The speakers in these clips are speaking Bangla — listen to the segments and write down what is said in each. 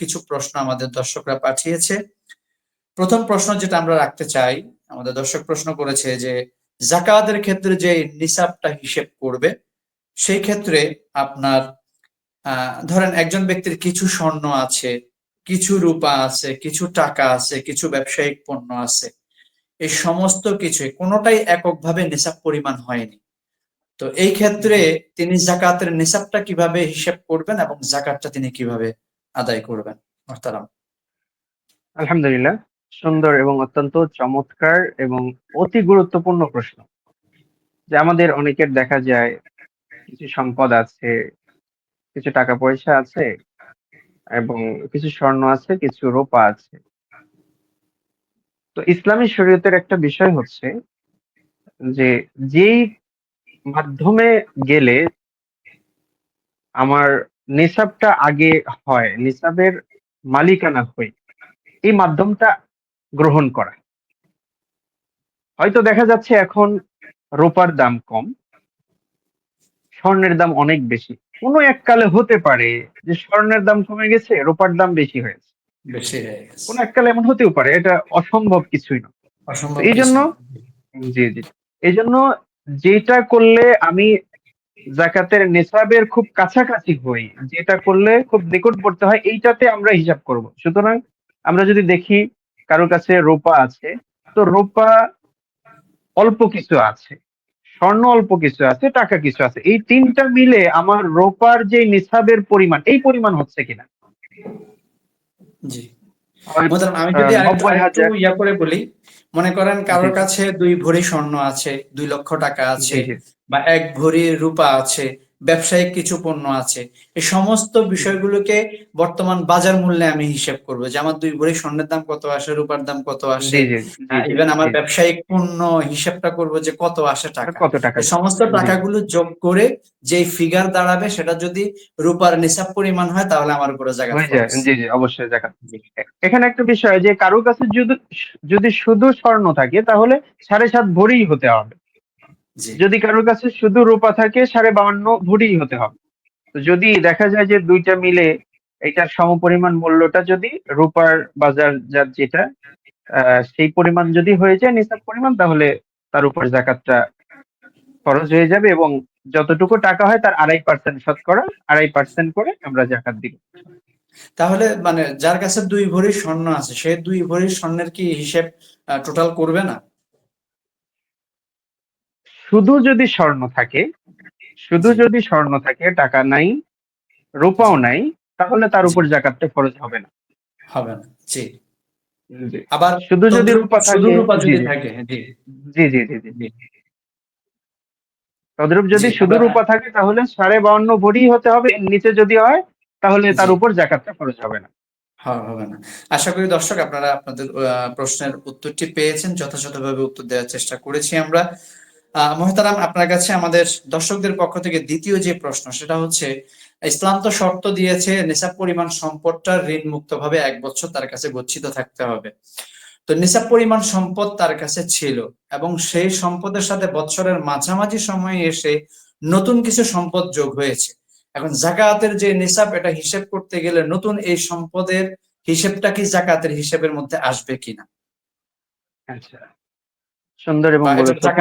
কিছু প্রশ্ন আমাদের দর্শকরা পাঠিয়েছে। প্রথম প্রশ্ন যেটা আমরা রাখতে চাই, আমাদের দর্শক প্রশ্ন করেছে যে, জাকাতের ক্ষেত্রে যে নিসাবটা হিসেব করবে, সেই ক্ষেত্রে আপনার ধরেন একজন ব্যক্তির কিছু স্বর্ণ আছে, কিছু রূপা আছে, কিছু টাকা আছে, কিছু ব্যবসায়িক পণ্য আছে, এই সমস্ত কিছু কোনোটাই এককভাবে নিসাব পরিমাণ হয়নি। তো এই ক্ষেত্রে তিনি জাকাতের নিসাবটা কীভাবে হিসেব করবেন এবং জাকাতটা তিনি কীভাবে আদায় করবেন, মোহতারাম। আলহামদুলিল্লাহ, সুন্দর এবং অত্যন্ত চমৎকার এবং অতি গুরুত্বপূর্ণ প্রশ্ন। যে আমাদের অনেকের দেখা যায়, কিছু সম্পদ আছে, কিছু টাকা পয়সা আছে এবং কিছু স্বর্ণ আছে, কিছু রূপা আছে। তো ইসলামী শরীয়তের একটা বিষয় হচ্ছে যে, যেই মাধ্যমে গেলে আমার নিসাবটা আগে হয় নিসাবের মালিকানা হই। এই মাধ্যমটা গ্রহণ করা। হয়তো দেখা যাচ্ছে এখন রোপার দাম কম স্বর্ণের দাম অনেক বেশি। কোনো এককালে হতে পারে যে স্বর্ণের দাম কমে গেছে রোপার দাম বেশি হয়েছে কোনো এককালে এমন হতেও পারে এটা অসম্ভব কিছুই না এই জন্য জি জি। এই জন্য যেটা করলে আমি জাকাতের নেশাবের খুব কাছাকাছি হই, যেটা করলে খুব নিকটবর্তী হয়, এইটাতে আমরা হিসাব করব। সুতরাং আমরা যদি দেখি কারোর কাছে রোপা আছে, তো রোপা অল্প কিছু আছে, স্বর্ণ অল্প কিছু আছে, টাকা কিছু আছে। এই তিনটা মিলে আমার রোপার যে নিসাবের পরিমাণ, এই পরিমাণ হচ্ছে কিনা? জি। আমি যদি ইয়া করে বলি মনে করেন কারোর কাছে দুই ভরি স্বর্ণ আছে দুই লক্ষ টাকা আছে বা এক ভরি রূপা আছে ব্যবসায়িক কিছু পণ্য আছে। এই সমস্ত বিষয়গুলোকে বর্তমান বাজার মূল্যে আমি হিসেব করব যে আমার দুই ভরি স্বর্ণের দাম কত আসে রূপার দাম কত আসে। ইভেন আমার ব্যবসায়িক পণ্য হিসাবটা করব যে কত আসে টাকা। কত টাকা সমস্ত টাকাগুলো যোগ করে যে ফিগার দাঁড়াবে সেটা যদি রূপার নিসাব পরিমাণ হয় তাহলে আমার উপরে জায়গা জি জি অবশ্যই জায়গা এখানে একটা বিষয় যে কারোর কাছে যদি যদি শুধু স্বর্ণ থাকে তাহলে সাড়ে সাত ভরিই হতে হবে। যদি কারোর কাছে শুধু রূপা থাকে সাড়ে বাউন্ন ভরি হতে হবে। তো যদি দেখা যায় যে দুইটা মিলে এটার সমপরিমাণ মূল্যটা যদি রূপার বাজার যার যেটা সেই পরিমাণ যদি হয়ে যায় নিসাব পরিমাণ তাহলে তার উপর জাকাতটা খরচ হয়ে যাবে এবং যতটুকু টাকা হয় তার আড়াই পার্সেন্ট শতকরা আড়াই পার্সেন্ট করে আমরা জাকাত দিব। তাহলে মানে যার কাছে দুই ভরি স্বর্ণ আছে সে দুই ভরি স্বর্ণের কি হিসেব টোটাল করবে না? শুধু যদি স্বর্ণ থাকে শুধু যদি স্বর্ণ থাকে টাকা নাই রূপাও নাই তাহলে তার উপর জাকাতটা খরচ হবে না। হবে না জি। আবার শুধু যদি রূপা থাকে রূপা যদি থাকে জি। জি জি জি জি তদ্রূপ যদি শুধু রূপা থাকে তাহলে সাড়ে বাউন্ন ভরি হতে হবে নিচে যদি হয় তাহলে তার উপর জাকাতটা খরচ হবে না। হবে না। আশা করি দর্শক আপনারা আপনাদের প্রশ্নের উত্তরটি পেয়েছেন যথাযথভাবে উত্তর দেওয়ার চেষ্টা করেছি আমরা। মহতারাম, আপনার কাছে আমাদের দর্শকদের পক্ষ থেকে দ্বিতীয় যে প্রশ্ন, সেটা হচ্ছে, ইসলাম তো শর্ত দিয়েছে, নিসাব পরিমাণ সম্পদটা ঋণ মুক্ত ভাবে এক বছর তার কাছে গচ্ছিত থাকতে হবে। তো নিসাব পরিমাণ সম্পদ তার কাছে ছিল এবং সেই সম্পদের সাথে বছরের মাঝামাঝি সময়ে এসে নতুন কিছু সম্পদ যোগ হয়েছে। এখন জাকাতের যে নিসাব, এটা হিসেব করতে গেলে নতুন এই সম্পদের হিসেবটা কি জাকাতের হিসেবের মধ্যে আসবে কিনা? আচ্ছা সুন্দর এবং আচ্ছা,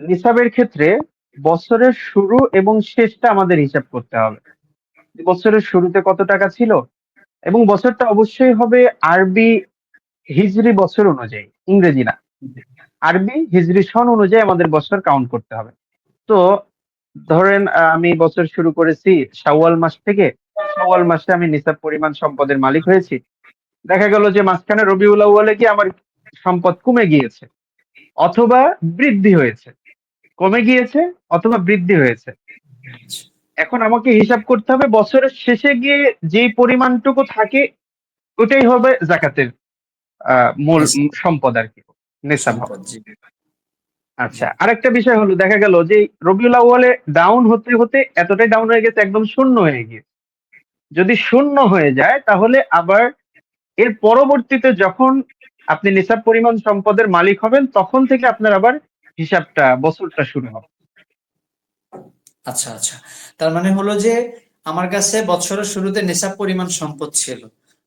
নিসাবের ক্ষেত্রে বছরের শুরু এবং শেষটা আমাদের হিসাব করতে হবে। বছরের শুরুতে কত টাকা ছিল? এবং বছরটা অবশ্যই হবে আরবি হিজরি বছর অনুযায়ী ইংরেজি না। আরবি হিজরি সন অনুযায়ী আমাদের বছর কাউন্ট করতে হবে। তো ধরেন আমি বছর শুরু করেছি শাওয়াল মাস থেকে। শাওয়াল মাসে আমি নিসাব পরিমাণ সম্পদের মালিক হয়েছি। দেখা গেল যে মাঝখানে রবিউল আউ্বালে কি আমার সম্পদ কমে গিয়েছে অথবা বৃদ্ধি হয়েছে। কমে গিয়েছে অথবা বৃদ্ধি হয়েছে। এখন আমাকে হিসাব করতে হবে বছরের শেষে গিয়ে যে পরিমাণটুকু থাকে ওটাই হবে জাকাতের মূল সম্পদ আর কি নেশাব আচ্ছা আরেকটা বিষয় হলো দেখা গেল যে রবিউল আউ্বালে ডাউন হতে হতে এতটাই ডাউন হয়ে গেছে একদম শূন্য হয়ে গিয়েছে। যদি শূন্য হয়ে যায় তাহলে আবার এর পরবর্তীতে যখন আপনি নিসাব পরিমাণ সম্পদের মালিক হবেন তখন থেকে আপনার আবার হিসাবটা বছরটা শুরু হবে। আচ্ছা আচ্ছা। তার মানে হলো যে আমার কাছে বছরের শুরুতে নিসাব পরিমাণ সম্পদ ছিল।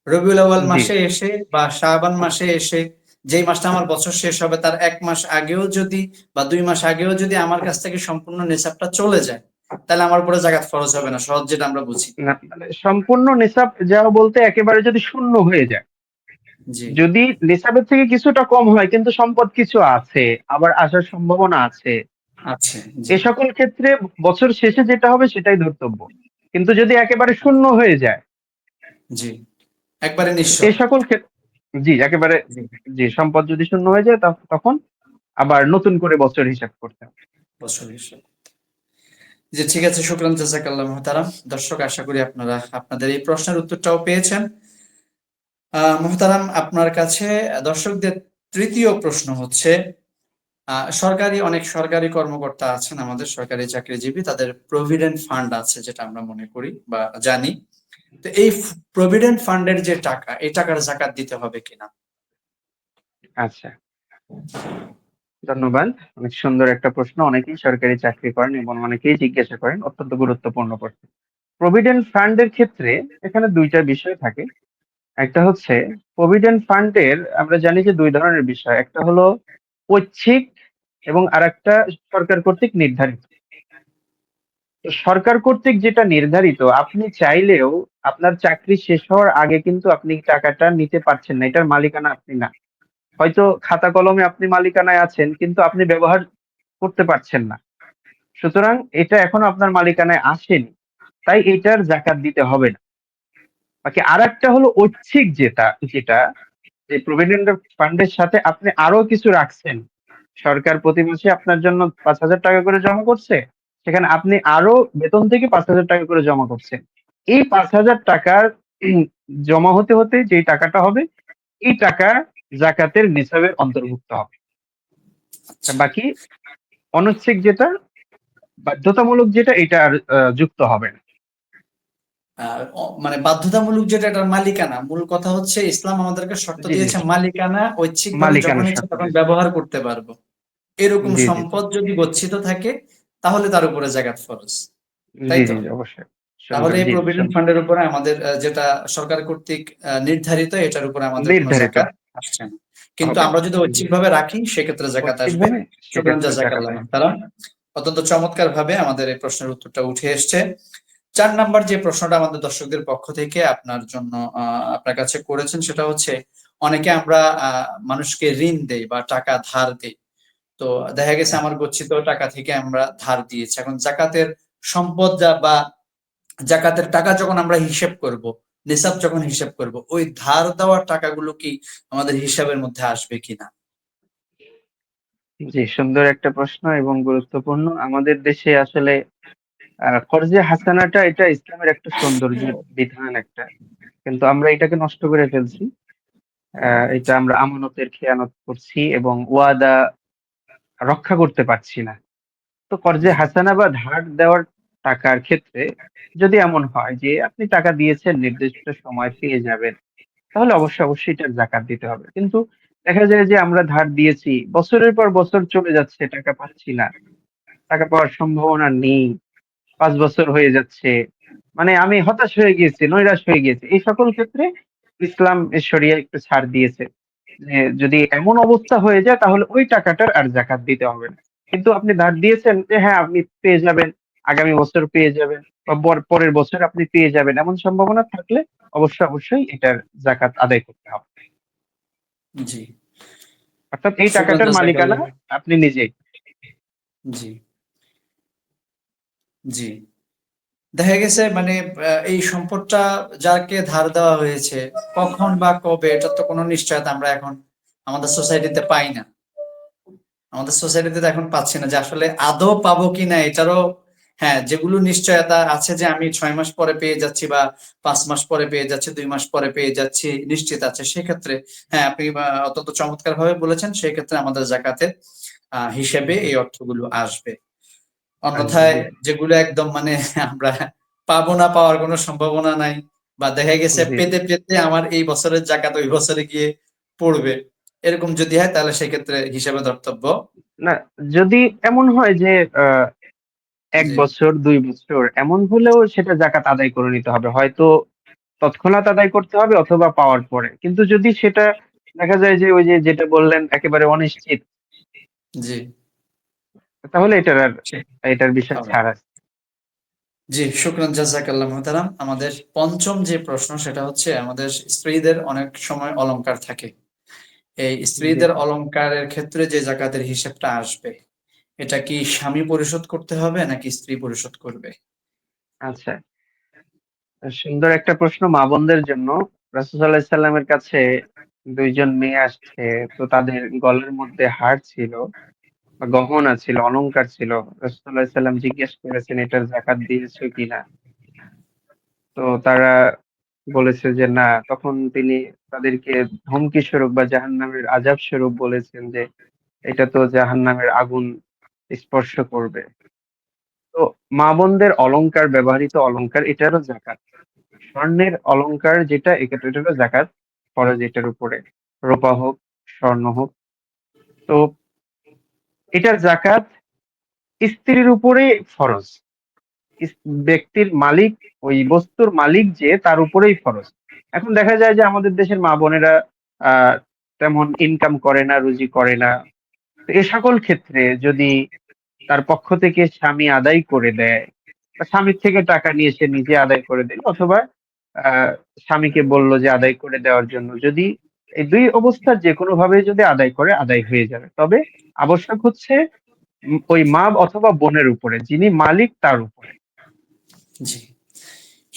রবিউল আউয়াল মাসে এসে বা শাবান মাসে এসে যেই মাসটা আমার বছর শেষ হবে তার এক মাস আগেও যদি বা দুই মাস আগেও যদি আমার কাছ থেকে সম্পূর্ণ নিসাবটা চলে যায় তাহলে আমার উপরে জাকাত ফরজ হবে না সহজ যেটা আমরা বুঝি। না মানে সম্পূর্ণ নিসাব যাওয়া বলতে একেবারে যদি শূন্য হয়ে যায়। যদি নিসাবের থেকে কিছুটা কম হয় কিন্তু সম্পদ কিছু আছে আবার আসার সম্ভাবনা আছে এ সকল ক্ষেত্রে বছর শেষে যেটা হবে সেটাই ধর্তব্য। কিন্তু যদি একেবারে শূন্য হয়ে যায় জি একবারে এ সকল ক্ষেত্রে জি একেবারে। জি। সম্পদ যদি শূন্য হয়ে যায় তখন আবার নতুন করে বছর হিসাব করতে হবে। বছর হিসেবে। জি ঠিক আছে, শুক্রান, জাজাকাল্লাহ মোহতারাম। দর্শক, আশা করি আপনারা আপনাদের এই প্রশ্নের উত্তরটাও পেয়েছেন। মোহতারাম, আপনার কাছে দর্শকদের তৃতীয় প্রশ্ন হচ্ছে সরকারি, অনেক সরকারি কর্মকর্তা আছেন আমাদের সরকারি চাকরিজীবী, তাদের প্রভিডেন্ট ফান্ড আছে যেটা আমরা মনে করি বা জানি। তো এই প্রভিডেন্ট ফান্ডের যে টাকা, এই টাকার জাকাত দিতে হবে কিনা? আচ্ছা। ধন্যবাদ। অনেক সুন্দর একটা প্রশ্ন। অনেকেই সরকারি চাকরি করেন এবং অনেকেই জিজ্ঞাসা করেন, অত্যন্ত গুরুত্বপূর্ণ প্রশ্ন। প্রভিডেন্ট ফান্ডের ক্ষেত্রে এখানে দুইটা বিষয় থাকে। একটা হচ্ছে প্রভিডেন্ট ফান্ডের আমরা জানি যে দুই ধরনের বিষয়। একটা হলো ঐচ্ছিক এবং আরেকটা সরকার কর্তৃক নির্ধারিত। সরকার কর্তৃক যেটা নির্ধারিত, আপনি চাইলেও আপনার চাকরি শেষ হওয়ার আগে কিন্তু আপনি টাকাটা নিতে পারছেন না। এটার মালিকানা আপনি না। হয়তো খাতা কলমে আপনি মালিকানায় আছেন, কিন্তু আপনি ব্যবহার করতে পারছেন না। সুতরাং এটা এখনও আপনার মালিকানায় আসেনি। তাই এটার জাকাত দিতে হবে না। বাকি আর একটা হলো ঐচ্ছিক যেটা যেটা যে প্রভিডেন্ট ফান্ডের সাথে আপনি আরও কিছু রাখছেন। সরকার প্রতি মাসে আপনার জন্য পাঁচ হাজার টাকা করে জমা করছে, সেখানে আপনি আরও বেতন থেকে পাঁচ হাজার টাকা করে জমা করছেন। এই পাঁচ হাজার টাকার জমা হতে হতে যে টাকাটা হবে, এই টাকা জাকাতের নিসাবের অন্তর্ভুক্ত হবে। বাকি অনৈচ্ছিক যেটা বাধ্যতামূলক যেটা এটা আর যুক্ত হবে না। মানে বাধ্যতামূলক যেটা এটার মালিকানা মূল কথা হচ্ছে ইসলাম আমাদেরকে শর্ত দিয়েছে মালিকানা ঐচ্ছিক মালিকানা তখন ব্যবহার করতে পারব। এরকম। সম্পদ যদি গচ্ছিত থাকে তাহলে তার উপরে জাকাত ফরজ। তাই তো? তাহলে এই প্রভিডেন্ট ফান্ডের উপরে আমাদের যেটা সরকার কর্তৃক নির্ধারিত এটার উপরে আমাদের নির্ধারিত। আসছে না। কিন্তু আমরা যদি ঐচ্ছিকভাবে রাখি সেক্ষেত্রে জাকাত আসবে। তারা অত্যন্ত চমৎকার ভাবে আমাদের এই প্রশ্নের উত্তরটা উঠে এসছে। চার নাম্বার যে প্রশ্নটা আমাদের দর্শকদের পক্ষ থেকে আপনার জন্য আপনার কাছে করেছেন সেটা হচ্ছে অনেকে আমরা আহ, মানুষকে ঋণ দেই বা টাকা ধার দেই। তো দেখা গেছে আমার গচ্ছিত টাকা থেকে আমরা ধার দিয়েছি। এখন জাকাতের সম্পদ যা বা জাকাতের টাকা যখন আমরা হিসেব করব নিসাব যখন হিসেব করব, ওই ধার দেওয়ার টাকাগুলো কি আমাদের হিসাবের মধ্যে আসবে কিনা? জি, সুন্দর একটা প্রশ্ন এবং গুরুত্বপূর্ণ। আমাদের দেশে আসলে কর্জে হাসানাটা এটা ইসলামের একটা সৌন্দর্য বিধান একটা। কিন্তু আমরা এটাকে নষ্ট করে ফেলছি। এটা আমরা আমানতের খেয়ানত করছি এবং ওয়াদা রক্ষা করতে পারছি না। তো কর্জে হাসানা বা ধার দেওয়ার টাকার ক্ষেত্রে যদি এমন হয় যে আপনি টাকা দিয়েছেন, নির্দিষ্ট সময় পেয়ে যাবেন, তাহলে অবশ্যই অবশ্যই এটার জাকাত দিতে হবে। কিন্তু দেখা যায় যে আমরা ধার দিয়েছি, বছরের পর বছর চলে যাচ্ছে, টাকা পাচ্ছি না। টাকা পাওয়ার সম্ভাবনা নেই, পাঁচ বছর হয়ে যাচ্ছে মানে আমি হতাশ হয়ে গিয়েছি, নৈরাশ হয়ে গিয়েছি। এই সকল ক্ষেত্রে ইসলাম শরিয়া একটু ছাড় দিয়েছে। যে যদি এমন অবস্থা হয়ে যায়, তাহলে ওই টাকাটার আর জাকাত দিতে হবে না। কিন্তু আপনি ধার দিয়েছেন যে হ্যাঁ আপনি পেয়ে যাবেন। আগামী বছর পেয়ে যাবেন বা পর- পরের বছর আপনি পেয়ে যাবেন। এমন সম্ভাবনা থাকলে অবশ্যই অবশ্যই এটার জাকাত আদায় করতে হবে। জি। অর্থাৎ এই টাকাটার মালিকানা আপনি নিজেই। জি। জি। দেখা গেছে মানে এই সম্পদটা যাকে ধার দেওয়া হয়েছে কখন বা কবে এটা তো কোনো নিশ্চয়তা আমরা এখন আমাদের সোসাইটিতে পাই না। আমাদের সোসাইটিতে এখন পাচ্ছি না যে আসলে আদৌ পাবো কিনা এটারও হ্যাঁ যেগুলো নিশ্চয়তা আছে যে আমি ছয় মাস পরে পেয়ে যাচ্ছি বা পাঁচ মাস পরে পেয়ে যাচ্ছি দুই মাস পরে পেয়ে যাচ্ছি নিশ্চিত আছে। সেক্ষেত্রে হ্যাঁ আপনি অত্যন্ত চমৎকার ভাবে বলেছেন সেক্ষেত্রে আমাদের জাকাতের হিসেবে এই অর্থগুলো আসবে। অন্যথায় যেগুলো একদম মানে আমরা পাবো না পাওয়ার কোনো সম্ভাবনা নাই বা দেখা গেছে পেতে পেতে আমার এই বছরের জাকাত ওই বছরে গিয়ে পড়বে। এরকম যদি হয় তাহলে সেক্ষেত্রে হিসাবে ধর্তব্য না যদি এমন হয় যে আহ, এক বছর দুই বছর এমন হলেও সেটা জাকাত আদায় করে নিতে হবে। হয়তো তৎক্ষণাৎ আদায় করতে হবে অথবা পাওয়ার পরে। কিন্তু যদি সেটা দেখা যায় যে ওই যে যেটা বললেন একেবারে অনিশ্চিত। জি। তাহলে এটার আর এটার বিষয়। ছাড়। আছে জি শুক্রান জাজাকাল্লাহ মোহতারাম। আমাদের পঞ্চম যে প্রশ্ন সেটা হচ্ছে আমাদের স্ত্রীদের অনেক সময় অলংকার থাকে। এই স্ত্রীদের অলংকারের ক্ষেত্রে যে জাকাতের হিসাবটা আসবে এটা কি স্বামী পরিশোধ করতে হবে নাকি স্ত্রী পরিশোধ করবে? আচ্ছা সুন্দর একটা প্রশ্ন মা বোনদের জন্য। সাল্লামের কাছে দুইজন মেয়ে আসছে, তো তাদের গলের মধ্যে হার ছিল গহনা ছিল, অলংকার ছিল। রাসূলুল্লাহ সাল্লাম জিজ্ঞেস করেছেন, এটার জাকাত দিয়েছ কিনা তো তারা বলেছে যে, না। তখন তিনি তাদেরকে ধমকি স্বরূপ বা জাহান্নামের আযাব স্বরূপ বলেছেন যে, এটা তো জাহান্নামের আগুন স্পর্শ করবে। তো মা বোনদের অলংকার ব্যবহৃত অলংকার এটারও জাকাত। স্বর্ণের অলংকার যেটা এটারও জাকাত, ফরজ এটার উপরে। রূপা হোক, স্বর্ণ হোক। তো এটার জাকাত স্ত্রীর উপরে ফরজ। ব্যক্তির মালিক, ওই বস্তুর মালিক যে, তার উপরেই ফরজ। এখন দেখা যায় যে আমাদের দেশের মা বোনেরা তেমন ইনকাম করে না, রুজি করে না। এ সকল ক্ষেত্রে যদি তার পক্ষ থেকে স্বামী আদায় করে দেয়, বা স্বামীর থেকে টাকা নিয়ে সে নিজে আদায় করে দিল অথবা স্বামীকে বলল যে আদায় করে দেওয়ার জন্য, যদি এই দুই অবস্থার যে কোনো ভাবে যদি আদায় করে, আদায় হয়ে যাবে। তবে আবশ্যক হচ্ছে ওই মা অথবা বোনের উপরে, যিনি মালিক তার উপরে।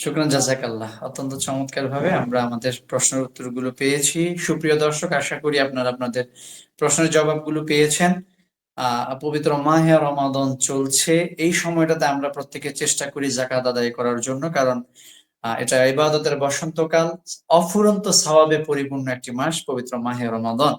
শুক্রান, জাজাকাল্লাহ। অত্যন্ত চমৎকার ভাবে আমরা আমাদের প্রশ্নের উত্তরগুলো পেয়েছি। সুপ্রিয় দর্শক, আশা করি আপনারা আপনাদের প্রশ্নের জবাবগুলো পেয়েছেন। পবিত্র মাহে রমাদন চলছে। এই সময়টাতে আমরা প্রত্যেকে চেষ্টা করি জাকাত আদায় করার জন্য, কারণ এটা ইবাদতের বসন্তকাল। অফুরন্ত সওয়াবে পরিপূর্ণ একটি মাস পবিত্র মাহে রমাদন।